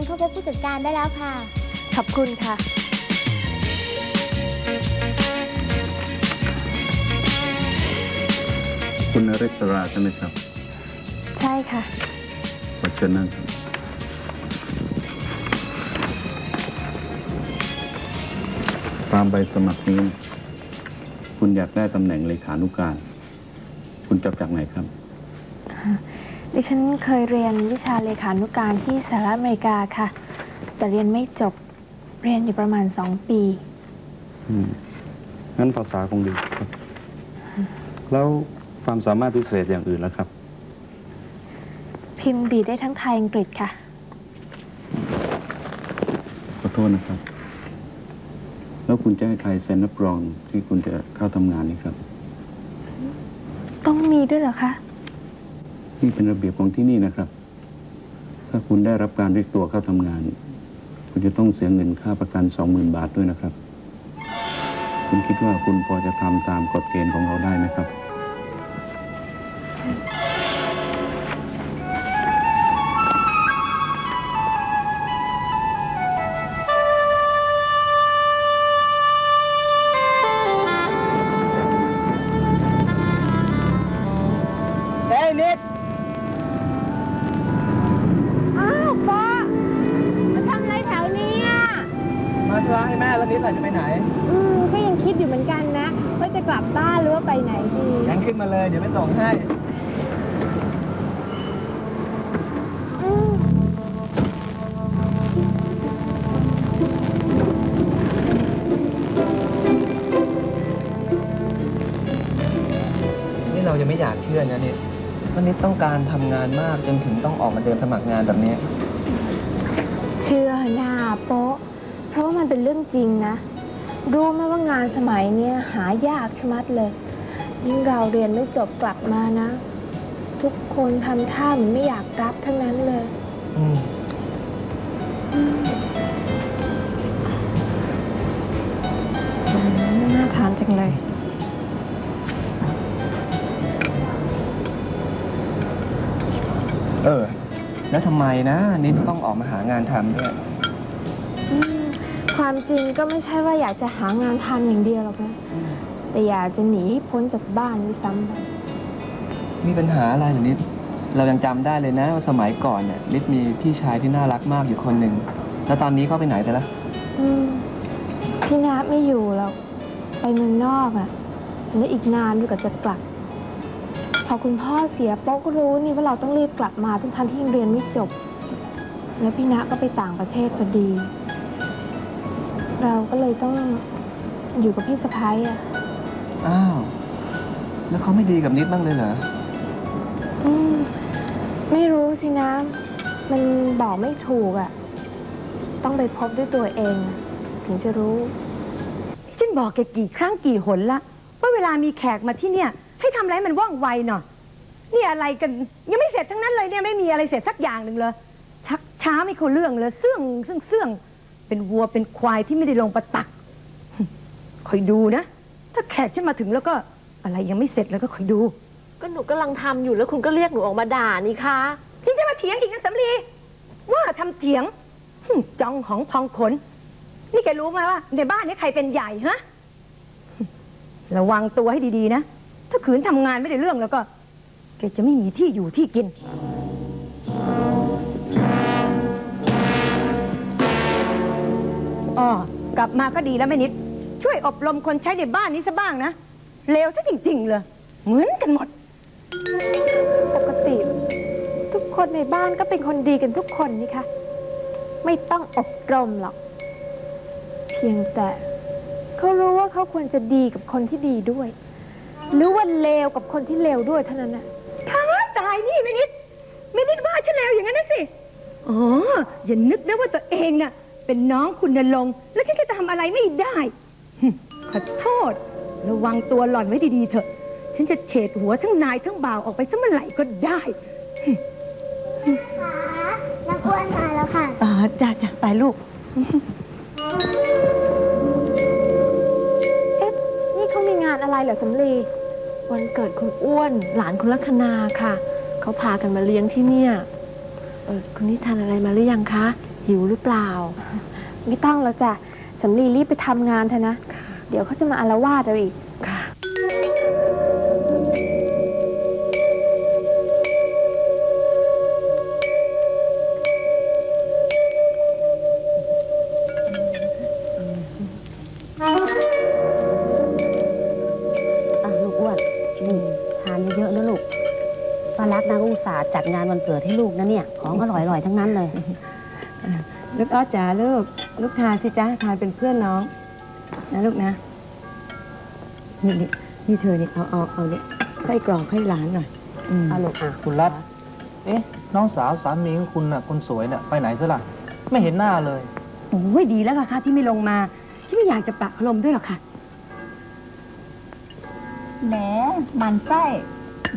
ญเข้าพบผู้จัดการได้แล้วค่ะ ขอบคุณค่ะ คุณนริศราใช่ไหมครับใช่ค่ะ ขอเชิญนั่งครับตามใบสมัครนี้ คุณอยากได้ตำแหน่งเลขานุการ คุณจบจากไหนครับ ดิฉันเคยเรียนวิชาเลขานุการที่สหรัฐอเมริกาค่ะ แต่เรียนไม่จบเรียนอยู่ประมาณสองปี อืมงั้นภาษาคงดีครับ แล้วความสามารถพิเศษอย่างอื่นแล้วครับ พิมพ์ดีได้ทั้งไทยอังกฤษค่ะ ขอโทษนะครับ แล้วคุณจะให้ใครเซ็นรับรองที่คุณจะเข้าทำงานนี้ครับ ต้องมีด้วยเหรอคะ นี่เป็นระเบียบของที่นี่นะครับ ถ้าคุณได้รับการเรียกตัวเข้าทำงาน คุณจะต้องเสียเงินค่าประกันสองหมื่นบาทด้วยนะครับ คุณคิดว่าคุณพอจะทำตามกฎเกณฑ์ของเราได้ไหมครับ ไม่อยากเชื่อนะนิดว่านิดต้องการทำงานมากจนถึงต้องออกมาเดินสมัครงานแบบนี้เชื่อหน้าโป๊ะ เพราะว่ามันเป็นเรื่องจริงนะ รู้ไหมว่างานสมัยเนี้ยหายากชะมัดเลย ยิ่งเราเรียนไม่จบกลับมานะ ทุกคนทำท่าเหมือนไม่อยากรับทั้งนั้นเลย อืมอืมน่าทานจังเลย ทำไมนะนิดต้องออกมาหางานทำด้วยอืมความจริงก็ไม่ใช่ว่าอยากจะหางานทำอย่างเดียวหรอกนะ แต่อยากจะหนีให้พ้นจากบ้านด้วยซ้ำไปมีปัญหาอะไรเหรอนิด เรายังจำได้เลยนะว่าสมัยก่อนเนี่ยนิดมีพี่ชายที่น่ารักมากอยู่คนหนึ่งแล้วตอนนี้เขาไปไหนไปละ อืมพี่นาไม่อยู่หรอกไปเมืองนอกอะ่ะแล้วอีกนานด้วยกับจะกลับ พอคุณพ่อเสียโป๊กก็รู้นี่ว่าเราต้องรีบกลับมาทั้งทันที่ยังเรียนไม่จบ แล้วพี่นาก็ไปต่างประเทศพอดี เราก็เลยต้องอยู่กับพี่สะพ้ายอะอ้าว แล้วเขาไม่ดีกับนิดบ้างเลยเหรอ อืมไม่รู้สินะ มันบอกไม่ถูกอะต้องไปพบด้วยตัวเองอะถึงจะรู้ ฉันบอกแกกี่ครั้งกี่หนละว่าเวลามีแขกมาที่เนี่ยให้ ทำอะไรให้มันว่องไวหน่อยนี่อะไรกัน ยังไม่เสร็จทั้งนั้นเลยเนี่ยไม่มีอะไรเสร็จสักอย่างหนึ่งเลยชักช้าไม่เข้าเรื่องเลยเสื่องเสื่องเสื่องเป็นวัวเป็นควายที่ไม่ได้ลงประตักคอยดูนะ ถ้าแขกฉันมาถึงแล้วก็อะไรยังไม่เสร็จแล้วก็คอยดู ก็หนูกำลังทำอยู่แล้วคุณก็เรียกหนูออกมาด่านี่คะที่จะมาเถียงอีกนะสำลีว่าทำเถียงหึจองของพองขน นี่แกรู้ไหมว่า ในบ้านนี้ใครเป็นใหญ่ฮะหึระวังตัวให้ดีๆนะ ถ้าขืนทำงานไม่ได้เรื่องแล้วก็ แกจะไม่มีที่อยู่ที่กิน อ๋อกลับมาก็ดีแล้วแม่นิด ช่วยอบรมคนใช้ในบ้านนี้ซะบ้างนะเลวซะจริง ๆ เลย เหมือนกันหมด ปกติ ทุกคนในบ้านก็เป็นคนดีกันทุกคนนี่คะ ไม่ต้องอบรมหรอก เพียงแต่เขารู้ว่าเขาควรจะดีกับคนที่ดีด้วย หรือว่าเลวกับคนที่เลวด้วยเท่านั้นนะตายตายนี่ไม่นิดไม่นิดว่าฉันแล้วอย่างนั้นนะสิ อ๋อ อย่านึกนะว่าตัวเองน่ะ เป็นน้องคุณนรงค์แล้วฉันจะทำอะไรไม่ได้หึขอโทษ ระวังตัวหล่อนไว้ดีๆเถอะ ฉันจะเฉดหัวทั้งนายทั้งบ่าวออกไปสักเมื่อไหร่ก็ได้นักอ้วนมาแล้วค่ะอ่าจ้าจ้าไปลูก อะไรเหรอสำลีวันเกิดคุณอ้วนหลานคุณลัคนาค่ะ เขาพากันมาเลี้ยงที่เนี่ยเออคุณนี่ทานอะไรมาหรือยังคะ หิวหรือเปล่า ไม่ต้องแล้วจ้ะสำลีรีบไปทำงานเถอะนะ เดี๋ยวเขาจะมาอารวาสเราอีก ป้ารักนะก็อุตส่าห์จัดงานวันเกิดให้ลูกนะเนี่ย ของอร่อยๆทั้งนั้นเลย ลูกอ้อจ๋าลูก ลูกทานสิจ้าทานเป็นเพื่อนน้อง นะลูกนะ นี่นี่นี่เธอนี่เอาเอาเอาเนี่ยไส้กรอกให้หลานหน่อยอืม เอาลูกอะคุณรัฐ เอ๊ะ น้องสาวสามีของคุณน่ะ คนสวยน่ะ ไปไหนซะล่ะ ไม่เห็นหน้าเลย โอ้ยดีแล้วค่ะ ที่ไม่ลงมาฉันไม่อยากจะปะคลมด้วยหรอกค่ะ แหมมันไส้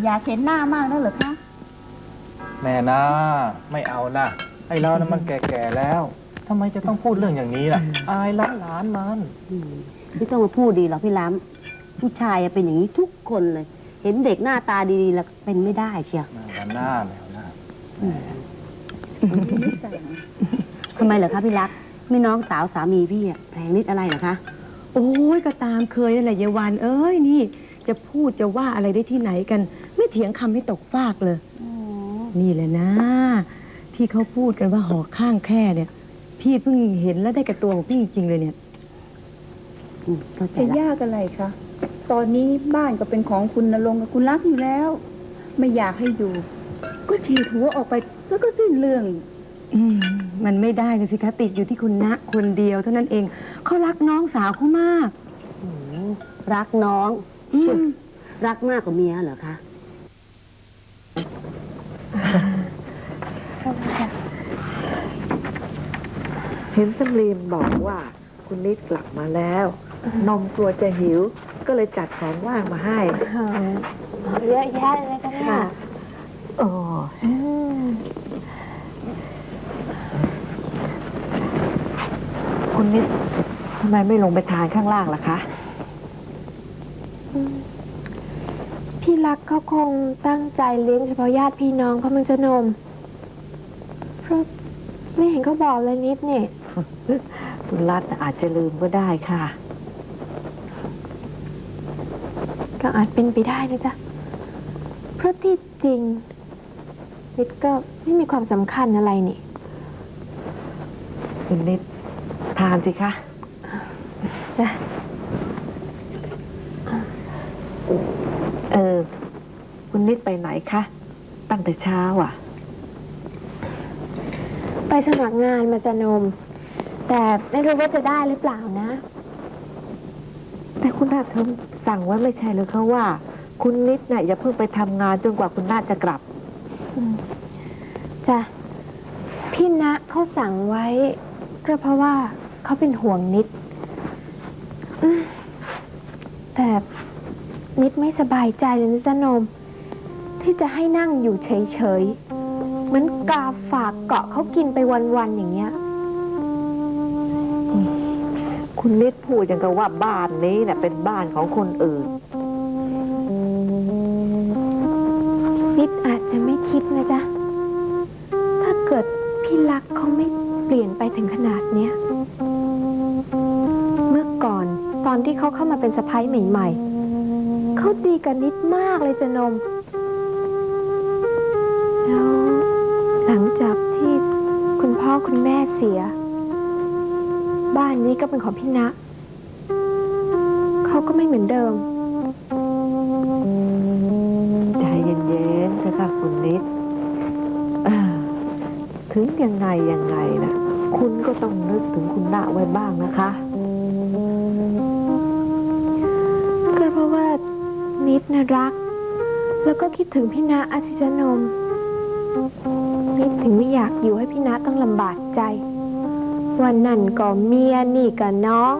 อยากเห็นหน้ามากแล้วเหรอคะ แม่นะ ไม่เอานะไอ้เรานะมันแก่ๆแล้วทำไมจะต้องพูดเรื่องอย่างนี้ล่ะ อายหล้านหลานมัน อืมไม่ต้องมาพูดดีหรอกพี่ล้ำผู้ชายอะเป็นอย่างนี้ทุกคนเลย เห็นเด็กหน้าตาดีๆแล้วเป็นไม่ได้เชียวแมวหน้าแมวหน้าทำไมเหรอคะพี่รักไม่น้องสาวสามีพี่อะแพงนิดอะไรเหรอคะโอ้ยก็ตามเคยนั่นแหละเยาวันเอ้ยนี่ จะพูดจะว่าอะไรได้ที่ไหนกันไม่ เถียงคำให้ตกฟากเลย นี่แหละนะ ที่เขาพูดกันว่าหอข้างแคร่เนี่ย พี่เพิ่งเห็นแล้วได้กับตัวของพี่จริงๆเลยเนี่ยอืมเข้าใจจะละยากอะไรคะ ตอนนี้บ้านก็เป็นของคุณนรงค์กับคุณรักอยู่แล้ว ไม่อยากให้อยู่ ก็ฉีดหัวออกไปแล้วก็สิ้นเรื่อง อืมมันไม่ได้เลยสิคะติดอยู่ที่คุณณคนเดียวเท่านั้นเอง เขารักน้องสาวเขามากโอ้โหรักน้อง อืม รักมากกว่าเมียเหรอคะ เห็นสำลีมบอกว่าคุณนิดกลับมาแล้ว นมกลัวจะหิว ก็เลยจัดของว่างมาให้ เยอะแยะเลยนะเนี่ยโอ้อืมคุณนิดทำไมไม่ลงไปทานข้างล่างล่ะคะ พี่รักเขาคงตั้งใจเลี้ยงเฉพาะญาติพี่น้องเพราะมันจะนม เพราะไม่เห็นเขาบอกเลยนิดเนี่ย คุณรัตน์อาจจะลืมก็ได้ค่ะ ก็อาจเป็นไปได้นะจ๊ะ เพราะที่จริงนิดก็ไม่มีความสำคัญอะไรนี่ คุณนิดทานสิคะจ้ะเออ คุณนิดไปไหนคะ ตั้งแต่เช้าอะ ไปสมัครงานมาจะนม แต่ไม่รู้ว่าจะได้หรือเปล่านะ แต่คุณนาฏเขาสั่งไว้ไม่ใช่หรือเขาว่า คุณนิดน่ะอย่าเพิ่งไปทำงานจนกว่าคุณนาฏจะกลับ จ้ะพี่ณะเขาสั่งไว้ก็เพราะว่าเขาเป็นห่วงนิดอืมแต่นิดไม่สบายใจเลยนะจ๊ะนมถ้าที่จะให้นั่งอยู่เฉยๆเหมือนกาฝากเกาะเขากินไปวันๆอย่างเงี้ย คุณนิดพูดอย่างกับว่าบ้านนี้เนะ่ะเป็นบ้านของคนอื่น นิดอาจจะไม่คิดนะจ๊ะ ถ้าเกิดพี่รักเขาไม่เปลี่ยนไปถึงขนาดเนี้ย เมื่อก่อนตอนที่เขาเข้ามาเป็นสะพ้ายใหม่ๆ เขาดีกับนิดมากเลยจะนม แล้วหลังจากที่คุณพ่อคุณแม่เสีย บ้านนี้ก็เป็นของพี่ณะเขาก็ไม่เหมือนเดิม ใจเย็นๆเถอะค่ะคุณนิดอ่าถึงยังไงยังไงนะคุณก็ต้องนึกถึงคุณณะไว้บ้างนะคะ ก็เพราะว่านิดนะรัก แล้วก็คิดถึงพี่ณะอาชิจนมนิดถึงไม่อยากอยู่ให้พี่ณะต้องลำบากใจ วันนั่นก็เมียนี่ก็น้อง